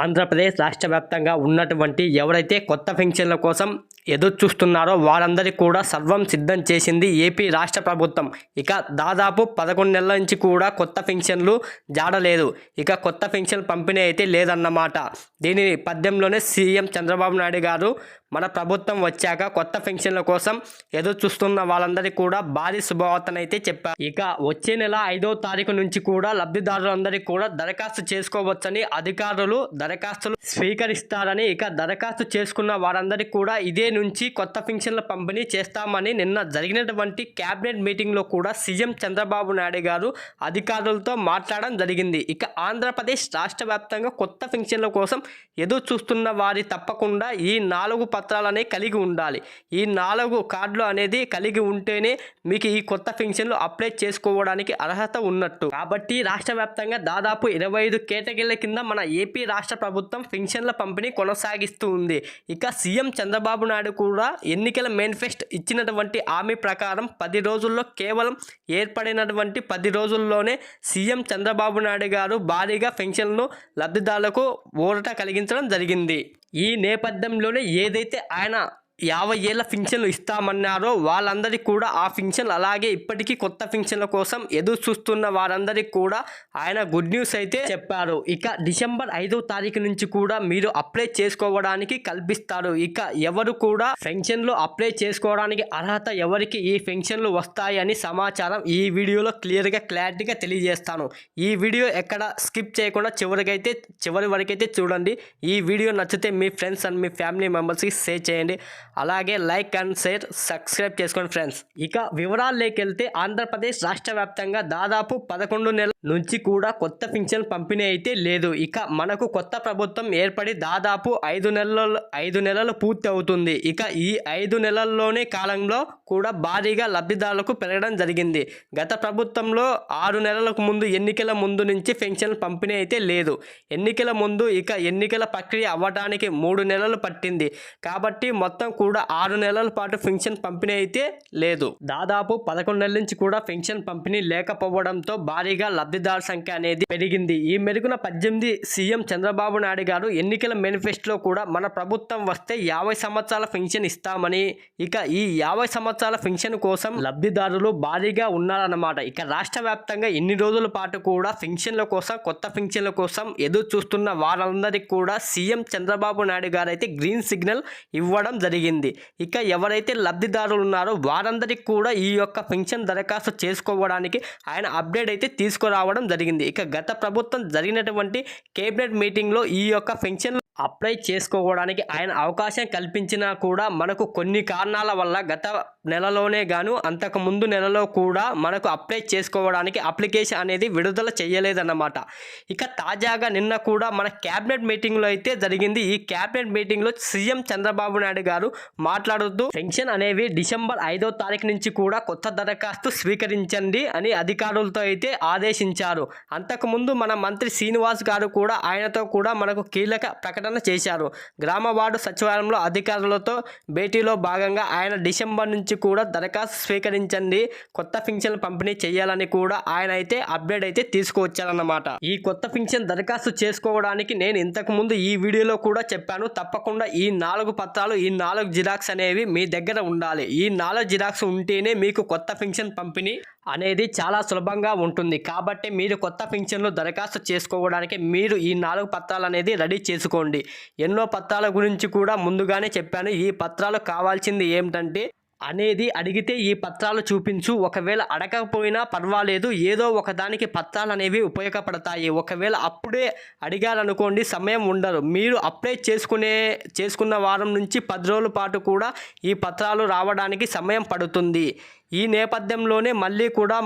ఆంధ్రప్రదేశ్ రాష్ట్ర వ్యాప్తంగా ఉన్నటువంటి ఎవరైతే కొత్త పెన్షన్ల కోసం ఎదురు చూస్తున్నారో వారందరికీ కూడా సర్వం సిద్ధం చేసింది ఏపీ రాష్ట్ర ప్రభుత్వం. ఇక దాదాపు పదకొండు నెలల నుంచి కూడా కొత్త పెన్షన్లు జాడలేదు ఇక కొత్త పెన్షన్ పంపిణీ అయితే లేదన్నమాట. దీని పద్యంలోనే సీఎం చంద్రబాబు నాయుడు గారు మన ప్రభుత్వం వచ్చాక కొత్త పెన్షన్ల కోసం ఎదురు చూస్తున్న వాళ్ళందరికీ కూడా భారీ శుభవార్తనైతే చెప్పారు. ఇక వచ్చే నెల ఐదో తారీఖు నుంచి కూడా లబ్ధిదారులందరికీ కూడా దరఖాస్తు చేసుకోవచ్చని అధికారులు దరఖాస్తులు స్వీకరిస్తారని ఇక దరఖాస్తు చేసుకున్న వారందరికీ కూడా ఇదే నుంచి కొత్త పింఛన్ల పంపిణీ చేస్తామని నిన్న జరిగినటువంటి కేబినెట్ మీటింగ్లో కూడా సీఎం చంద్రబాబు నాయుడు గారు అధికారులతో మాట్లాడడం జరిగింది. ఇక ఆంధ్రప్రదేశ్ రాష్ట్ర వ్యాప్తంగా కొత్త పింఛన్ల కోసం ఎదురు చూస్తున్న వారి తప్పకుండా ఈ నాలుగు పత్రాలనే కలిగి ఉండాలి. ఈ నాలుగు కార్డులు అనేది కలిగి ఉంటేనే మీకు ఈ కొత్త పింఛన్లు అప్లై చేసుకోవడానికి అర్హత ఉన్నట్టు. కాబట్టి రాష్ట్ర వ్యాప్తంగా దాదాపు ఇరవై ఐదు కేటగిరీల కింద మన ఏపీ రాష్ట్ర రాష్ట్ర ప్రభుత్వం పెన్షన్ల పంపిణీ కొనసాగిస్తూ ఉంది ఇక సీఎం చంద్రబాబు నాయుడు కూడా ఎన్నికల మేనిఫెస్ట్ ఇచ్చినటువంటి హామీ ప్రకారం పది రోజుల్లో కేవలం ఏర్పడినటువంటి పది రోజుల్లోనే సీఎం చంద్రబాబు నాయుడు గారు భారీగా పెన్షన్లను లబ్ధిదారులకు ఊరట కలిగించడం జరిగింది. ఈ నేపథ్యంలోనే ఏదైతే ఆయన యాభై ఏళ్ళ పింఛన్లు ఇస్తామన్నారో వాళ్ళందరికీ కూడా ఆ పింఛన్ అలాగే ఇప్పటికీ కొత్త పింఛన్ల కోసం ఎదురు చూస్తున్న వారందరికీ కూడా ఆయన గుడ్ న్యూస్ అయితే చెప్పారు. ఇక డిసెంబర్ ఐదో తారీఖు నుంచి కూడా మీరు అప్లై చేసుకోవడానికి కల్పిస్తారు. ఇక ఎవరు కూడా పెన్షన్లు అప్లై చేసుకోవడానికి అర్హత ఎవరికి ఈ పెన్షన్లు వస్తాయని సమాచారం ఈ వీడియోలో క్లియర్గా క్లారిటీగా తెలియజేస్తాను. ఈ వీడియో ఎక్కడ స్కిప్ చేయకుండా చివరికైతే చివరి వరకైతే చూడండి. ఈ వీడియో నచ్చితే మీ ఫ్రెండ్స్ అండ్ మీ ఫ్యామిలీ మెంబర్స్కి షేర్ చేయండి. అలాగే లైక్ అండ్ షేర్ సబ్స్క్రైబ్ చేసుకోండి ఫ్రెండ్స్. ఇక వివరాల్లోకి వెళ్తే ఆంధ్రప్రదేశ్ రాష్ట్ర వ్యాప్తంగా దాదాపు పదకొండు నెలల నుంచి కూడా కొత్త పింఛన్ పంపిణీ అయితే లేదు. ఇక మనకు కొత్త ప్రభుత్వం ఏర్పడి దాదాపు ఐదు నెలలు ఐదు నెలలు పూర్తి అవుతుంది ఇక ఈ ఐదు నెలల్లోనే కాలంలో కూడా భారీగా లబ్ధిదారులకు పెరగడం జరిగింది. గత ప్రభుత్వంలో ఆరు నెలలకు ముందు ఎన్నికల ముందు నుంచి పెన్షన్ పంపిణీ అయితే లేదు. ఎన్నికల ముందు ఇక ఎన్నికల ప్రక్రియ అవ్వడానికి మూడు నెలలు పట్టింది. కాబట్టి మొత్తం కూడా ఆరు నెలల పాటు పెన్షన్ పంపిణీ అయితే లేదు. దాదాపు పదకొండు నెలల నుంచి కూడా పెన్షన్ పంపిణీ లేకపోవడంతో భారీగా లబ్ధిదారు సంఖ్య అనేది పెరిగింది. ఈ మెరుగున పద్దెనిమిది సీఎం చంద్రబాబు నాయుడు గారు ఎన్నికల మేనిఫెస్టోలో కూడా మన ప్రభుత్వం వస్తే యాభై సంవత్సరాల పెన్షన్ ఇస్తామని ఇక ఈ యాభై సంవత్సరాల పెన్షన్ కోసం లబ్ధిదారులు భారీగా ఉన్నారన్నమాట. ఇక రాష్ట్ర వ్యాప్తంగా ఎన్ని రోజుల పాటు కూడా పెన్షన్ల కోసం కొత్త పెన్షన్ల కోసం ఎదురు చూస్తున్న వారందరికీ కూడా సీఎం చంద్రబాబు నాయుడు గారు అయితే గ్రీన్ సిగ్నల్ ఇవ్వడం జరిగింది. ఇక ఎవరైతే లబ్ధిదారులు ఉన్నారో వారందరికీ కూడా ఈ యొక్క పెన్షన్ దరఖాస్తు చేసుకోవడానికి ఆయన అప్డేట్ అయితే తీసుకురావడం జరిగింది. ఇక గత ప్రభుత్వం జరిగినటువంటి కేబినెట్ మీటింగ్లో ఈ యొక్క పెన్షన్ అప్లై చేసుకోవడానికి ఆయన అవకాశం కల్పించినా కూడా మనకు కొన్ని కారణాల వల్ల గత నెలలోనే గాను అంతకు ముందు నెలలో కూడా మనకు అప్లై చేసుకోవడానికి అప్లికేషన్ అనేది విడుదల చేయలేదన్నమాట. ఇక తాజాగా నిన్న కూడా మన క్యాబినెట్ మీటింగ్లో అయితే జరిగింది. ఈ క్యాబినెట్ మీటింగ్లో సీఎం చంద్రబాబు నాయుడు గారు మాట్లాడుతూ పెన్షన్ అనేవి డిసెంబర్ ఐదో తారీఖు నుంచి కూడా కొత్త దరఖాస్తు స్వీకరించండి అని అధికారులతో అయితే ఆదేశించారు. అంతకుముందు మన మంత్రి శ్రీనివాస్ గారు కూడా ఆయనతో కూడా మనకు కీలక ప్రకటన చేశారు. గ్రామ వార్డు సచివాలయంలో అధికారులతో భేటీలో భాగంగా ఆయన డిసెంబర్ నుంచి కూడా దరఖాస్తు స్వీకరించండి. కొత్త పింఛన్లు పంపిణీ చేయాలని కూడా ఆయన అయితే అప్డేట్ అయితే తీసుకువచ్చారన్నమాట. ఈ కొత్త పింఛన్ దరఖాస్తు చేసుకోవడానికి నేను ఇంతకు ముందు ఈ వీడియోలో కూడా చెప్పాను. తప్పకుండా ఈ నాలుగు పత్రాలు ఈ నాలుగు జిరాక్స్ అనేవి మీ దగ్గర ఉండాలి. ఈ నాలుగు జిరాక్స్ ఉంటేనే మీకు కొత్త పింఛన్ పంపిణీ అనేది చాలా సులభంగా ఉంటుంది. కాబట్టి మీరు కొత్త పింఛన్లు దరఖాస్తు చేసుకోవడానికి మీరు ఈ నాలుగు పత్రాలు అనేది రెడీ చేసుకోండి. ఎన్నో పత్రాల గురించి కూడా ముందుగానే చెప్పాను. ఈ పత్రాలు కావాల్సింది ఏమిటంటే అనేది అడిగితే ఈ పత్రాలు చూపించు. ఒకవేళ అడగకపోయినా పర్వాలేదు. ఏదో ఒకదానికి పత్రాలు అనేవి ఉపయోగపడతాయి. ఒకవేళ అప్పుడే అడిగారనుకోండి సమయం ఉండదు. మీరు అప్లై చేసుకునే చేసుకున్న వారం నుంచి పది రోజుల పాటు కూడా ఈ పత్రాలు రావడానికి సమయం పడుతుంది. ఈ నేపథ్యంలోనే మళ్ళీ కూడా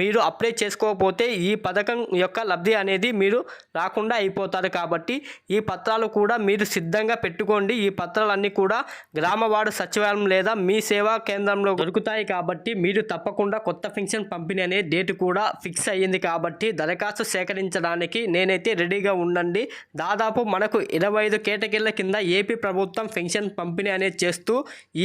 మీరు అప్లై చేసుకోకపోతే ఈ పథకం యొక్క లబ్ధి అనేది మీరు రాకుండా అయిపోతారు కాబట్టి ఈ పత్రాలు కూడా మీరు సిద్ధంగా పెట్టుకోండి. ఈ పత్రాలన్నీ కూడా గ్రామవాడు సచివాలయం లేదా మీ సేవా కేంద్రంలో దొరుకుతాయి కాబట్టి మీరు తప్పకుండా కొత్త పెన్షన్ పంపిణీ అనే డేట్ కూడా ఫిక్స్ అయ్యింది కాబట్టి దరఖాస్తు సేకరించడానికి నేనైతే రెడీగా ఉండండి. దాదాపు మనకు ఇరవై ఐదు కేటగిరీల కింద ఏపీ ప్రభుత్వం పెన్షన్ పంపిణీ అనేది చేస్తూ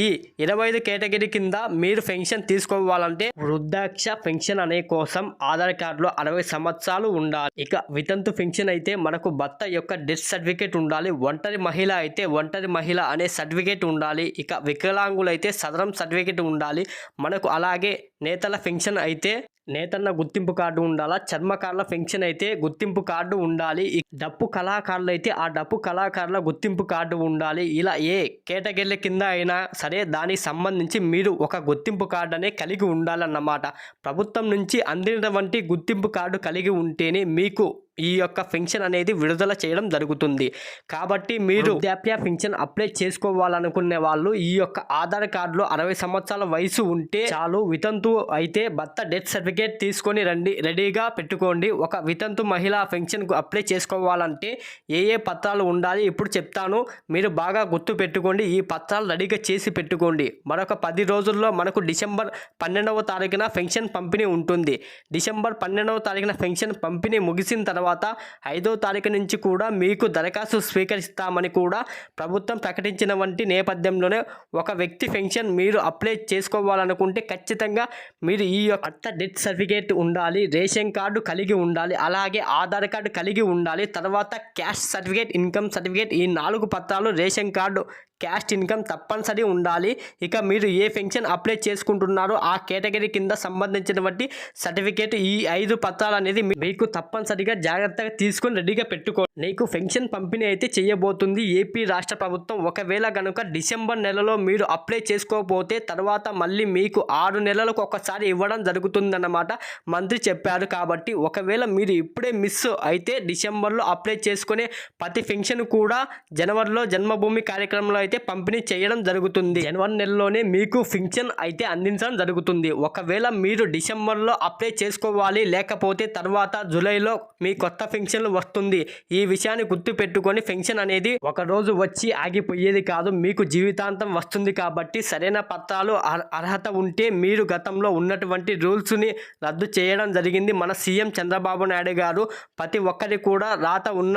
ఈ ఇరవై ఐదు కేటగిరీ కింద మీరు పెన్షన్ తీసుకు తీసుకోవాలంటే వృద్ధాక్ష పెన్షన్ అనే కోసం ఆధార్ కార్డులో అరవై సంవత్సరాలు ఉండాలి. ఇక వితంతు పెన్షన్ అయితే మనకు భర్త యొక్క డెత్ సర్టిఫికేట్ ఉండాలి. ఒంటరి మహిళ అయితే ఒంటరి మహిళ అనే సర్టిఫికేట్ ఉండాలి. ఇక వికలాంగులు అయితే సదరం సర్టిఫికేట్ ఉండాలి. మనకు అలాగే నేతల పెన్షన్ అయితే నేతన్న గుర్తింపు కార్డు ఉండాలా. చర్మకారుల పెన్షన్ అయితే గుర్తింపు కార్డు ఉండాలి. డప్పు కళాకారులు అయితే ఆ డప్పు కళాకారుల గుర్తింపు కార్డు ఉండాలి. ఇలా ఏ కేటగిరీల కింద అయినా సరే దానికి సంబంధించి మీరు ఒక గుర్తింపు కార్డు అనే కలిగి ఉండాలన్నమాట. ప్రభుత్వం నుంచి అందినటువంటి గుర్తింపు కార్డు కలిగి ఉంటేనే మీకు ఈ యొక్క పెన్షన్ అనేది విడుదల చేయడం జరుగుతుంది. కాబట్టి మీరు వృద్ధాప్య పెన్షన్ అప్లై చేసుకోవాలనుకునే వాళ్ళు ఈ యొక్క ఆధార్ కార్డులో అరవై సంవత్సరాల వయసు ఉంటే చాలు. వితంతు అయితే భర్త డెత్ సర్టిఫికేట్ తీసుకొని రండి. రెడీగా పెట్టుకోండి. ఒక వితంతు మహిళ పెన్షన్కు అప్లై చేసుకోవాలంటే ఏ ఏ పత్రాలు ఉండాలి ఇప్పుడు చెప్తాను. మీరు బాగా గుర్తు పెట్టుకోండి. ఈ పత్రాలు రెడీగా చేసి పెట్టుకోండి. మరొక పది రోజుల్లో మనకు డిసెంబర్ పన్నెండవ తారీఖున పెన్షన్ పంపిణీ ఉంటుంది. డిసెంబర్ పన్నెండవ తారీఖున పెన్షన్ పంపిణీ ముగిసిన తర్వాత తర్వాత ఐదో తారీఖు నుంచి కూడా మీకు దరఖాస్తు స్వీకరిస్తామని కూడా ప్రభుత్వం ప్రకటించిన వంటి నేపథ్యంలోనే ఒక వ్యక్తి పెన్షన్ మీరు అప్లై చేసుకోవాలనుకుంటే ఖచ్చితంగా మీరు ఈ యొక్క అత్త డెత్ సర్టిఫికేట్ ఉండాలి రేషన్ కార్డు కలిగి ఉండాలి అలాగే ఆధార్ కార్డు కలిగి ఉండాలి తర్వాత క్యాష్ సర్టిఫికేట్ ఇన్కమ్ సర్టిఫికేట్ ఈ నాలుగు పత్రాలు రేషన్ కార్డు క్యాస్ట్ ఇన్కమ్ తప్పనిసరి ఉండాలి. ఇక మీరు ఏ పెన్షన్ అప్లై చేసుకుంటున్నారో ఆ కేటగిరీ కింద సంబంధించిన బట్టి సర్టిఫికేట్ ఈ ఐదు పత్రాలు అనేది మీకు తప్పనిసరిగా జాగ్రత్తగా తీసుకొని రెడీగా పెట్టుకో నీకు పెన్షన్ పంపిణీ అయితే చేయబోతుంది. ఏపీ రాష్ట్ర ప్రభుత్వం ఒకవేళ కనుక డిసెంబర్ నెలలో మీరు అప్లై చేసుకోకపోతే తర్వాత మళ్ళీ మీకు ఆరు నెలలకు ఒకసారి ఇవ్వడం జరుగుతుందన్నమాట. మంత్రి చెప్పారు కాబట్టి ఒకవేళ మీరు ఇప్పుడే మిస్ అయితే డిసెంబర్లో అప్లై చేసుకునే ప్రతి పెన్షన్ కూడా జనవరిలో జన్మభూమి కార్యక్రమంలో అయితే పంపిణీ చేయడం జరుగుతుంది. జనవరి నెలలోనే మీకు ఫింక్షన్ అయితే అందించడం జరుగుతుంది. ఒకవేళ మీరు డిసెంబర్లో అప్లై చేసుకోవాలి లేకపోతే తర్వాత జూలైలో మీ కొత్త పెన్షన్ వస్తుంది. ఈ విషయాన్ని గుర్తు పెట్టుకొని ఫెన్షన్ అనేది ఒక రోజు వచ్చి ఆగిపోయేది కాదు మీకు జీవితాంతం వస్తుంది కాబట్టి సరైన పత్రాలు అర్- అర్హత ఉంటే మీరు గతంలో ఉన్నటువంటి రూల్స్ని రద్దు చేయడం జరిగింది. మన సీఎం చంద్రబాబు నాయుడు గారు ప్రతి ఒక్కరి కూడా రాత ఉన్న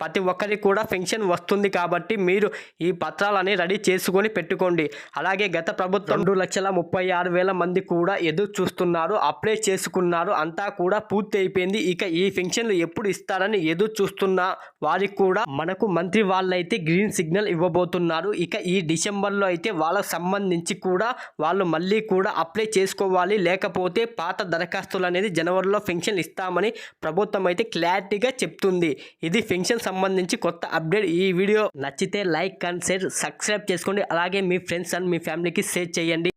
ప్రతి ఒక్కరికి కూడా పెన్షన్ వస్తుంది కాబట్టి మీరు ఈ పత్రాలని రెడీ చేసుకొని పెట్టుకోండి. అలాగే గత ప్రభుత్వం రెండు లక్షల ముప్పై ఆరు వేల మంది కూడా ఎదురు చూస్తున్నారు అప్లై చేసుకున్నారు అంతా కూడా పూర్తి అయిపోయింది. ఇక ఈ పెన్షన్లు ఎప్పుడు ఇస్తారని ఎదురు చూస్తున్న వారికి కూడా మనకు మంత్రి వాళ్ళైతే గ్రీన్ సిగ్నల్ ఇవ్వబోతున్నారు. ఇక ఈ డిసెంబర్లో అయితే వాళ్ళకు సంబంధించి కూడా వాళ్ళు మళ్ళీ కూడా అప్లై చేసుకోవాలి. లేకపోతే పాత దరఖాస్తులు అనేది జనవరిలో పెన్షన్ ఇస్తామని ప్రభుత్వం అయితే క్లారిటీగా చెప్తుంది. ఇది పెన్షన్ సంబంధించి కొత్త అప్డేట్ ఈ వీడియో నచ్చితే లైక్ అండ్ షేర్ సబ్స్క్రైబ్ చేసుకోండి. అలాగే మీ ఫ్రెండ్స్ అండ్ మీ ఫ్యామిలీకి షేర్ చేయండి.